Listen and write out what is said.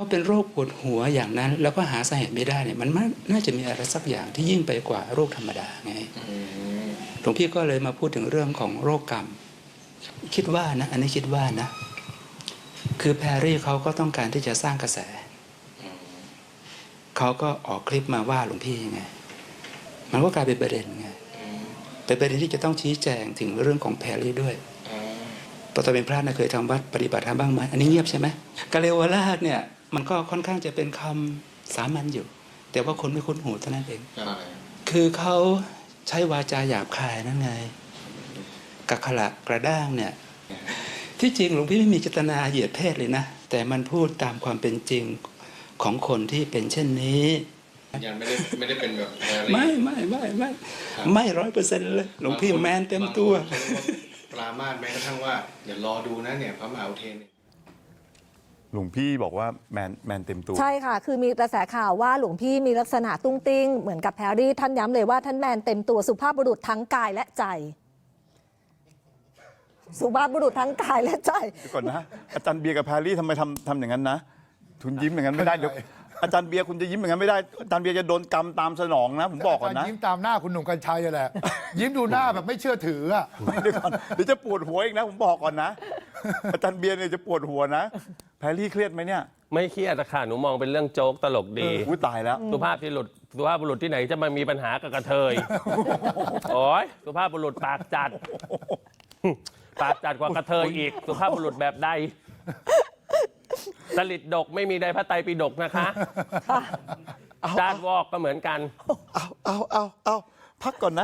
เขาเป็นโรคปวดหัวอย่างนั้น แล้วก็หาสาเหตุไม่ได้เนี่ยมันน่าจะมีอะไรสักอย่างที่ยิ่งไปกว่าโรคธรรมดาไงหลวงพี่ก็เลยมาพูดถึงเรื่องของโรคกรรม คิดว่านะ อันนี้คิดว่านะ คือแพรรี่เขาก็ต้องการที่จะสร้างกระแสเขาก็ออกคลิปมาว่าหลวงพี่ไงมันก็กลายเป็นประเด็นไงเป็นประเด็นที่จะต้องชี้แจงถึงเรื่องของแพรรี่ด้วยตอนเป็นพระนะเคยทำวัดปฏิบัติธรรมบ้างไหมอันนี้เงียบใช่ไหมกาเลวราชเนี่ย มันก็ค่อนข้างจะเป็นคำสามัญอยู่ แต่ว่าคนไม่คุ้นหูเท่านั้นเองคือเขาใช้วาจาหยาบคายนั่นไงกักขละกระด้างเนี่ย ที่จริงหลวงพี่ไม่มีเจตนาเหยียดเพศเลยนะ แต่มันพูดตามความเป็นจริงของคนที่เป็นเช่นนี้ยังไม่ได้ไม่ได้เป็นแบบแพรรี่ไม่ไม่ไม่ไม่ไม่ร้อยเปอร์เซ็นต์เลยหลวงพี่แมนเต็มตัวบางคนปรามาสแม้กระทั่งว่าอย่ารอดูนะเนี่ยพระมหาอุเทนเนี่ย หลวงพี่บอกว่าแมนแมนเต็มตัว ใช่ค่ะ คือมีกระแสข่าวว่าหลวงพี่มีลักษณะตุ้งติ้ง เหมือนกับแพรรี่ท่านย้ำเลยว่าท่านแมนเต็มตัวสุภาพบุรุษทั้งกายและใจ สุภาพบุรุษทั้งกายและใจ เดี๋ยวก่อนนะ อาจารย์เบียร์กับแพรรี่ทำไมทำทำอย่างนั้นนะคุณยิ้มอย่างนั้นไม่ได้เดี๋ยวอาจารย์เบียร์คุณจะยิ้มอย่างนั้นไม่ได้อาจารย์เบียร์จะโดนกรรมตามสนองนะ ผมบอกก่อนนะยิ้มตามหน้าคุณหนุ่มกัญชัยแหละ ยิ้มดูหน้าแบบไม่เชื่อถืออะ เดี๋ยวก่อนเดี๋ยวจะปวดหัวอีกนะ ผมบอกก่อนนะ อาจารย์เบียร์เนี่ยจะปวดหัวนะ แพรรี่เครียดไหมเนี่ยไม่เครียดอะค่ะหนูมองเป็นเรื่องโจ๊กตลกดี อุ้ยตายแล้ว สุภาพที่หลุดสุภาพบุรุษที่ไหนจะมามีปัญหากับกระเทย โอ้ยสุภาพบุรุษปากจัด ปากจัดกว่ากระเทยอีก สุภาพบุรุษแบบใดสลิดดกไม่มีใดพระไตรปิฎกนะคะจานวอกก็เหมือนกัน เอาเอาเอาเอาพักก่อนนะ